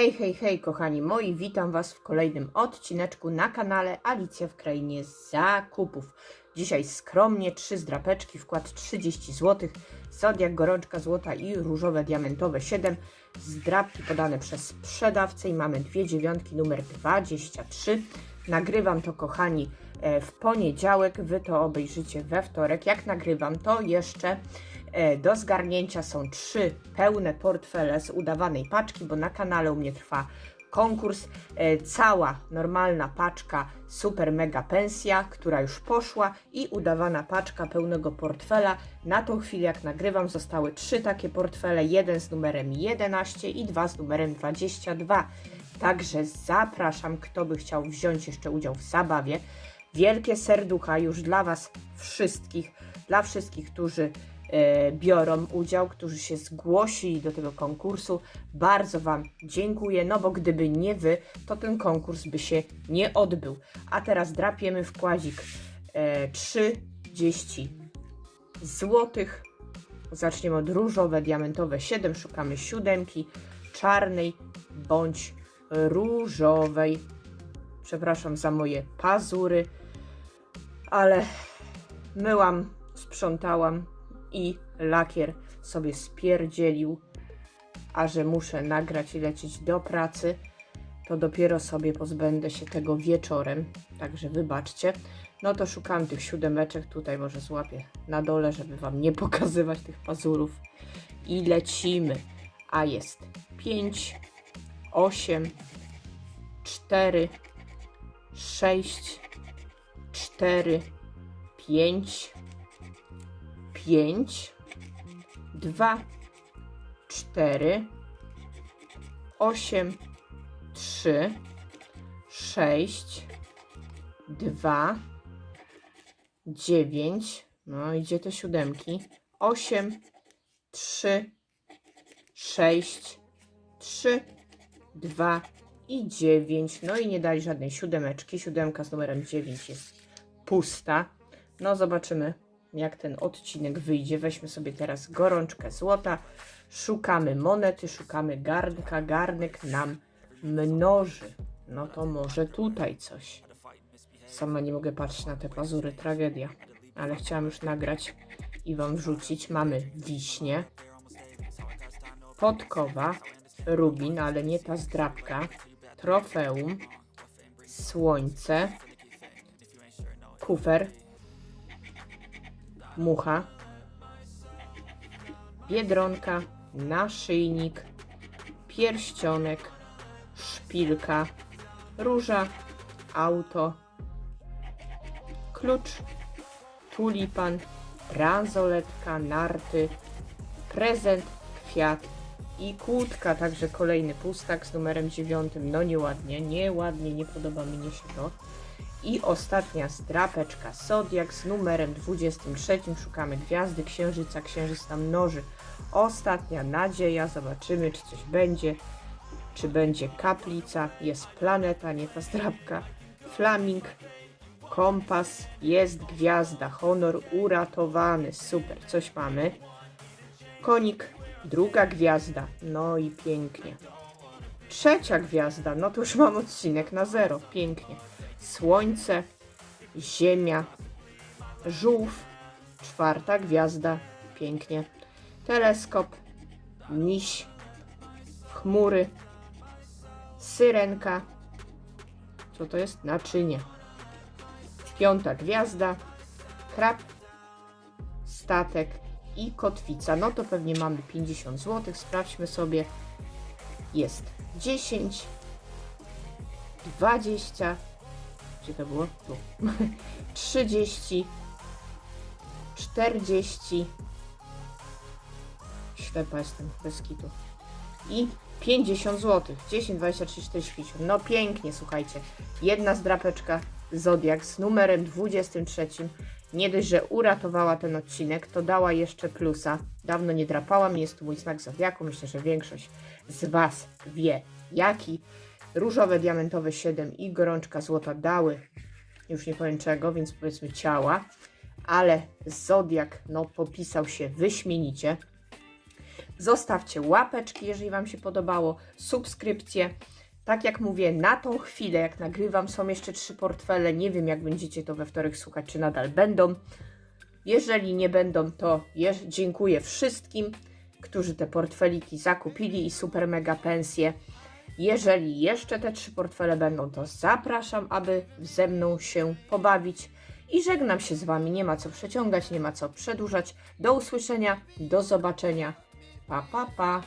Hej, hej, hej, kochani moi, witam Was w kolejnym odcineczku na kanale Alicja w Krainie Zakupów. Dzisiaj skromnie trzy zdrapeczki, wkład 30 zł, zodiak, gorączka złota i różowe diamentowe 7. Zdrapki podane przez sprzedawcę i mamy dwie dziewiątki, numer 23. Nagrywam to, kochani, e, w poniedziałek, Wy to obejrzycie we wtorek. Jak nagrywam, to jeszcze Do zgarnięcia są trzy pełne portfele z udawanej paczki, bo na kanale u mnie trwa konkurs. E, Cała normalna paczka Super Mega Pensja, która już poszła i udawana paczka pełnego portfela. Na tą chwilę jak nagrywam zostały trzy takie portfele, jeden z numerem 11 i dwa z numerem 22. Także zapraszam, kto by chciał wziąć jeszcze udział w zabawie. Wielkie serducha już dla Was wszystkich, dla wszystkich, którzy e, biorą udział, którzy się zgłosili do tego konkursu. Bardzo Wam dziękuję, no bo gdyby nie Wy, to ten konkurs by się nie odbył. A teraz drapiemy wkładzik e, 30 złotych. Zaczniemy od różowe, diamentowe 7, szukamy siódemki, czarnej bądź różowej. Przepraszam za moje pazury, ale myłam, sprzątałam i lakier sobie spierdzielił, a że muszę nagrać i lecieć do pracy, to dopiero sobie pozbędę się tego wieczorem, także wybaczcie. No to szukam tych siódemeczek, tutaj może złapię na dole, żeby Wam nie pokazywać tych pazurów. I lecimy. A jest 5, 8, 4, 6, 4, 5, 5, 2, 4, 8, 3, 6, 2, 9, no idzie te siódemki, 8, 3, 6, 3, 2 i 9. No i nie dali żadnej siódemeczki. Siódemka z numerem 9 jest pusta. No zobaczymy, jak ten odcinek wyjdzie. Weźmy sobie teraz gorączkę złota. Szukamy monety, szukamy garnka. Garnek nam mnoży. No to może tutaj coś. Sama nie mogę patrzeć na te pazury, tragedia. Ale chciałam już nagrać i Wam wrzucić. Mamy wiśnie, podkowa, rubin, ale nie ta zdrabka, trofeum, słońce, kufer, mucha, biedronka, naszyjnik, pierścionek, szpilka, róża, auto, klucz, tulipan, bransoletka, narty, prezent, kwiat i kłódka, także kolejny pustak z numerem 9. No nieładnie, nieładnie, nie podoba mi się to. I ostatnia zdrapeczka Zodiak z numerem 23. Szukamy gwiazdy księżyca, księżyc nam mnoży. Ostatnia nadzieja, zobaczymy czy coś będzie. Czy będzie kaplica, jest planeta, nie ta zdrapka. Flaming, kompas, jest gwiazda, honor uratowany, super, coś mamy. Konik, druga gwiazda, no i pięknie. Trzecia gwiazda, no to już mam odcinek na zero, pięknie. Słońce, Ziemia, żółw, czwarta gwiazda, pięknie. Teleskop, miś, chmury, syrenka, co to jest? Naczynie. Piąta gwiazda, krab, statek i kotwica. No to pewnie mamy 50 zł. Sprawdźmy sobie. Jest 10, 20, gdzie to było? Tu. 30, 40, ślepa jestem, bez kitu. I 50 zł. 10, 20, 30, 40, 50. No pięknie, słuchajcie. Jedna zdrapeczka Zodiak z numerem 23. Nie dość, że uratowała ten odcinek, to dała jeszcze plusa. Dawno nie drapałam, jest tu mój znak Zodiaku. Myślę, że większość z Was wie jaki. Różowe, diamentowe 7 i gorączka złota dały, już nie powiem czego, więc powiedzmy ciała. Ale Zodiak, no, popisał się wyśmienicie. Zostawcie łapeczki, jeżeli Wam się podobało, subskrypcje. Tak jak mówię, na tą chwilę, jak nagrywam, są jeszcze trzy portfele. Nie wiem, jak będziecie to we wtorek słuchać, czy nadal będą. Jeżeli nie będą, to dziękuję wszystkim, którzy te portfeliki zakupili i super mega pensje. Jeżeli jeszcze te trzy portfele będą, to zapraszam, aby ze mną się pobawić. I żegnam się z Wami. Nie ma co przeciągać, nie ma co przedłużać. Do usłyszenia, do zobaczenia. Pa, pa, pa.